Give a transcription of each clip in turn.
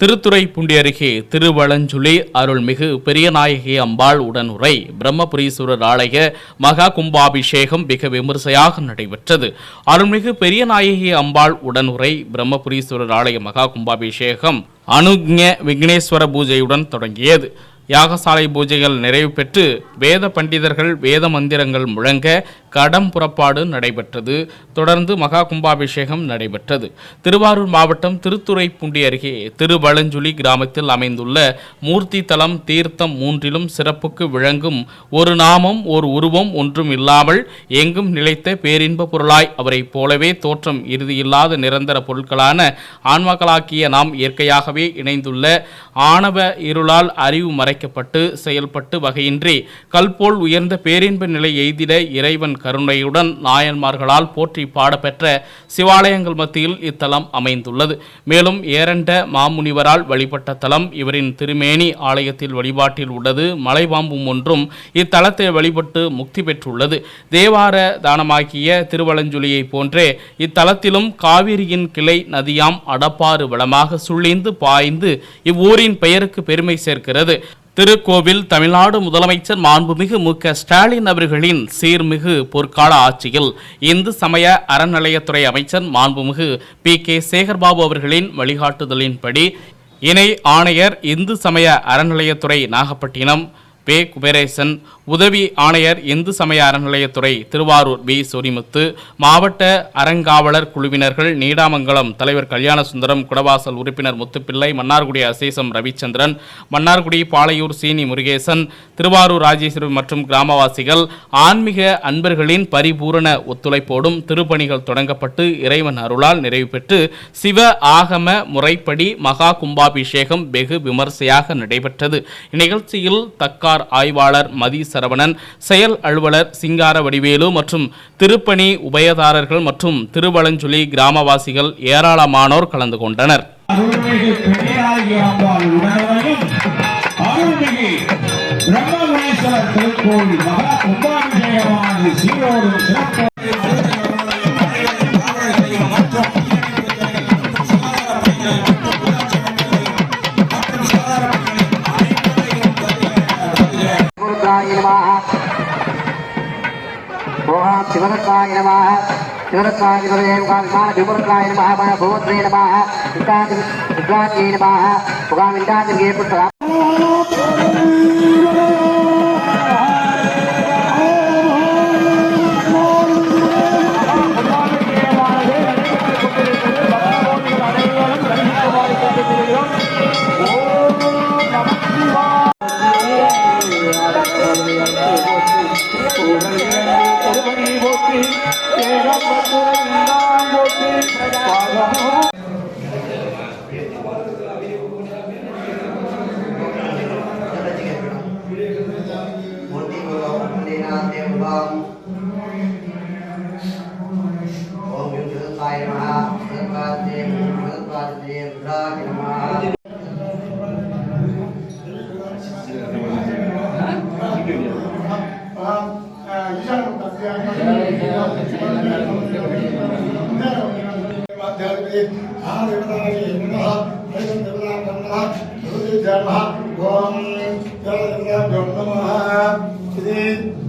திருத்துறைப்பூண்டி அருகே திருவளஞ்சுழி அருள்மிகு பெரியநாயகி அம்பாள் உடனுரை பிரம்மபுரீஸ்வரர் ஆலய மகா கும்பாபிஷேகம் மிக விமரிசையாக நடைபெற்றது. அருள்மிகு பெரியநாயகி அம்பாள் உடனுரை பிரம்மபுரீஸ்வரர் ஆலய மகா கும்பாபிஷேகம் அனுஜ விக்னேஸ்வர பூஜையுடன் தொடங்கியது. யாகசாலை பூஜைகள் நிறைவு பெற்று வேத பண்டிதர்கள் வேத மந்திரங்கள் முழங்க கடம் புறப்பாடு நடைபெற்றது. தொடர்ந்து மகா கும்பாபிஷேகம் நடைபெற்றது. திருவாரூர் மாவட்டம் திருத்துறைப்பூண்டி அருகே திருவளஞ்சுழி கிராமத்தில் அமைந்துள்ள மூர்த்தி தலம் தீர்த்தம் மூன்றிலும் சிறப்புக்கு விளங்கும் ஒரு நாமம் ஒரு உருவம் ஒன்றும் இல்லாமல் எங்கும் நிலைத்த பேரின்ப பொருளாய் அவரைப் போலவே தோற்றம் இறுதியில்லாத நிரந்தர பொருட்களான ஆன்மாக்களாக்கிய நாம் இயற்கையாகவே இணைந்துள்ள ஆணவ இருளால் அறிவு மறைக்கப்பட்டு செயல்பட்டு வகையின்றி கல்போல் உயர்ந்த பேரின்ப நிலை எய்திட இறைவன் கருணையுடன் நாயன்மார்களால் போற்றி பாடப்பெற்ற சிவாலயங்கள் மத்தியில் இத்தலம் அமைந்துள்ளது. மேலும் ஏரண்ட மாமுனிவரால் வழிபட்ட தலம் இவரின் திருமேனி ஆலயத்தில் வழிபாட்டில் உள்ளது. மலைபாம்பும் ஒன்றும் இத்தலத்தை வழிபட்டு முக்தி பெற்றுள்ளது. தேவார தானமாகிய திருவலஞ்சுலியை போன்றே இத்தலத்திலும் காவிரியின் கிளை நதியாம் அடப்பாறு வளமாக சுழிந்து பாய்ந்து இவ்வூரின் பெயருக்கு பெருமை சேர்க்கிறது. திருக்கோவில் தமிழ்நாடு முதலமைச்சர் மாண்புமிகு மு க ஸ்டாலின் அவர்களின் சீர்மிகு பொற்கால ஆட்சியில் இந்து சமய அறநிலையத்துறை அமைச்சர் மாண்புமிகு பி கே சேகர்பாபு அவர்களின் வழிகாட்டுதலின்படி இணை ஆணையர் இந்து சமய அறநிலையத்துறை நாகப்பட்டினம் பே குபேரேசன் உதவி ஆணையர் இந்து சமய அறநிலையத்துறை திருவாரூர் பி சொரிமுத்து மாவட்ட அறங்காவலர் குழுவினர்கள் நீடாமங்கலம் தலைவர் கல்யாண சுந்தரம் குடவாசல் உறுப்பினர் முத்துப்பிள்ளை மன்னார்குடி அசேசம் ரவிச்சந்திரன் மன்னார்குடி பாளையூர் சீனி முருகேசன் திருவாரூர் ராஜேஸ்வரி மற்றும் கிராமவாசிகள் ஆன்மீக அன்பர்களின் பரிபூரண ஒத்துழைப்போடும் திருப்பணிகள் தொடங்கப்பட்டு இறைவன் அருளால் நிறைவு பெற்று சிவ ஆகம முறைப்படி மகா கும்பாபிஷேகம் வெகு விமர்சையாக நடைபெற்றது. இந்நிகழ்ச்சியில் தக்கார் ஆய்வாளர் மதி சரவணன் செயல் அலுவலர் சிங்கார வடிவேலு மற்றும் திருப்பணி உபயதாரர்கள் மற்றும் திருவளஞ்சுழி கிராமவாசிகள் ஏராளமானோர் கலந்து கொண்டனர். அருள்மிகு ஓம் சிவரத்வாய நமாக சிவரத்வாய கால்மான விபரத்வாய நமாக பூவத்ரே நமாக விட்டாதி வித்வாத்யை நமாக முகாம் விட்டாதி ஏற்பட்டதா Oh, विद्यात्यै पुत्र ओम देवतायै नमः हरिं देवताभ्यो नमः ज्योतिर्जामः ॐ जलदेवताभ्यो नमः इति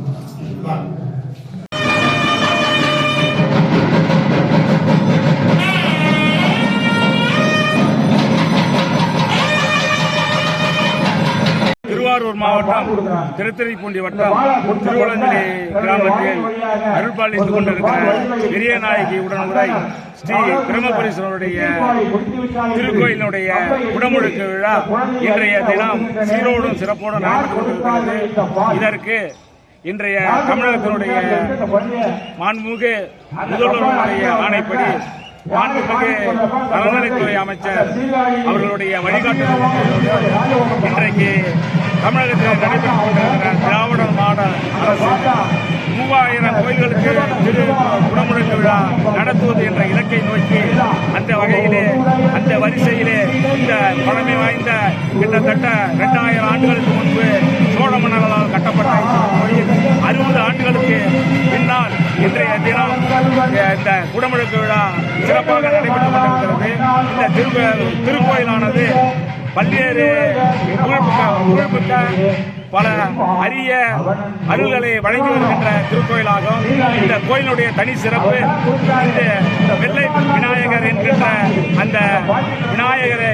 திருவாரூர் மாவட்டம் திருத்துறைப்பூண்டி வட்டம் திருவள்ளஞ்சலி கிராமத்தில் அருள்பாலித்துக் கொண்டிருக்கிற பெரியநாயகி உடனுரை ஸ்ரீ பிரம்மபுரீஸ்வரருடைய திருக்கோயிலுடைய குடமுழுக்கு விழா இன்றைய தினம் சீரோடும் சிறப்போடும் நடந்து கொண்டிருக்கிறது. இதற்கு இன்றைய தமிழகத்தினுடைய மாண்புமிகு முதல்வருடைய ஆணைப்படி மாண்புமிகு அறநிலைத்துறை அமைச்சர் அவர்களுடைய வழிகாட்டுதல் இன்றைக்கு தமிழகத்தில் நடைபெற்றுக் கொண்டிருக்கிற திராவிட மாடல் அரசு மூவாயிரம் கோயில்களுக்கு திரு குடமுழுக்கு விழா நடத்துவது என்ற இலக்கை நோக்கி அந்த வகையிலே அந்த வரிசையிலே இந்த பழமை வாய்ந்த கிட்டத்தட்ட இரண்டாயிரம் ஆண்டுகளுக்கு முன்பு சோழ மன்னர்களால் கட்டப்பட்ட கோயில் அறுபது ஆண்டுகளுக்கு பின்னால் இன்றைய தினம் இந்த குடமுழுக்கு விழா சிறப்பாக நடைபெற்று கொண்டிருக்கிறது. இந்த திரு திருக்கோயிலானது பல்வேறு புகழ்மிக்க புகழ்மிக்க பல அரிய அருள்களை வழங்கி வருகின்ற திருக்கோயிலாகும். இந்த கோயிலுடைய தனி சிறப்பு இந்த வெள்ளை விநாயகர் என்கின்ற அந்த விநாயகரை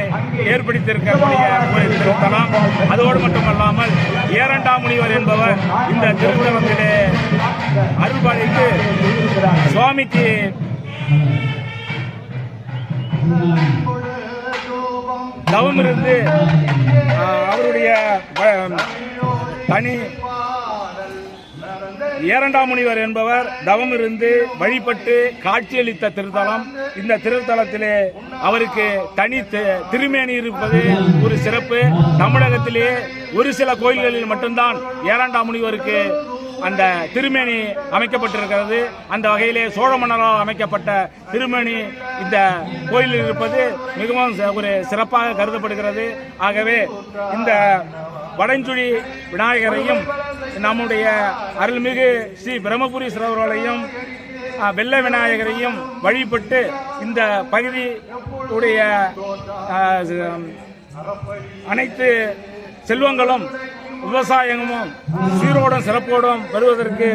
ஏற்படுத்தியிருக்கக்கூடிய கோயில் திருத்தலம். அதோடு மட்டுமல்லாமல் ஏரண்டாம் முனிவர் என்பவர் இந்த திருத்தலத்திலே அருள்பாலிக்கு சுவாமிக்கு தவம் இருந்து அவருடைய தனி ஏரண்டாம் முனிவர் என்பவர் தவம் இருந்து வழிபட்டு காட்சியளித்த திருத்தலம். இந்த திருத்தலத்திலே அவருக்கு தனி திருமேனி இருப்பது ஒரு சிறப்பு. தமிழகத்திலே ஒரு சில கோயில்களில் மட்டும்தான் ஏரண்டாம் முனிவருக்கு அந்த திருமேனி அமைக்கப்பட்டிருக்கிறது. அந்த வகையிலே சோழ மன்னரால் அமைக்கப்பட்ட திருமேனி இந்த கோயிலில் இருப்பது மிகவும் ச- ஒரு சிறப்பாக கருதப்படுகிறது. ஆகவே இந்த வடஞ்சுழி விநாயகரையும் நம்முடைய அருள்மிகு ஸ்ரீ பிரம்மபுரீஸ்வரர்களையும் அஹ், வெள்ள விநாயகரையும் வழிபட்டு இந்த பகுதி உடைய அனைத்து செல்வங்களும் விவசாயமும் சீரோடும் சிறப்போடும் வருவதற்கு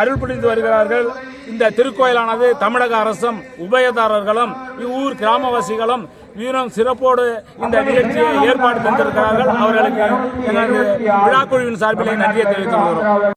அருள் புரிந்து வருகிறார்கள். இந்த திருக்கோயிலானது தமிழக அரசும் உபயதாரர்களும் இவ்வூர் கிராமவாசிகளும் வீரம் சிறப்போடு இந்த நிகழ்ச்சியை ஏற்பாடு தந்திருக்கிறார்கள். அவர்களுக்கு விழா விழாக்குழுவின் சார்பிலே நன்றியை தெரிவித்துக் கொள்கிறோம்.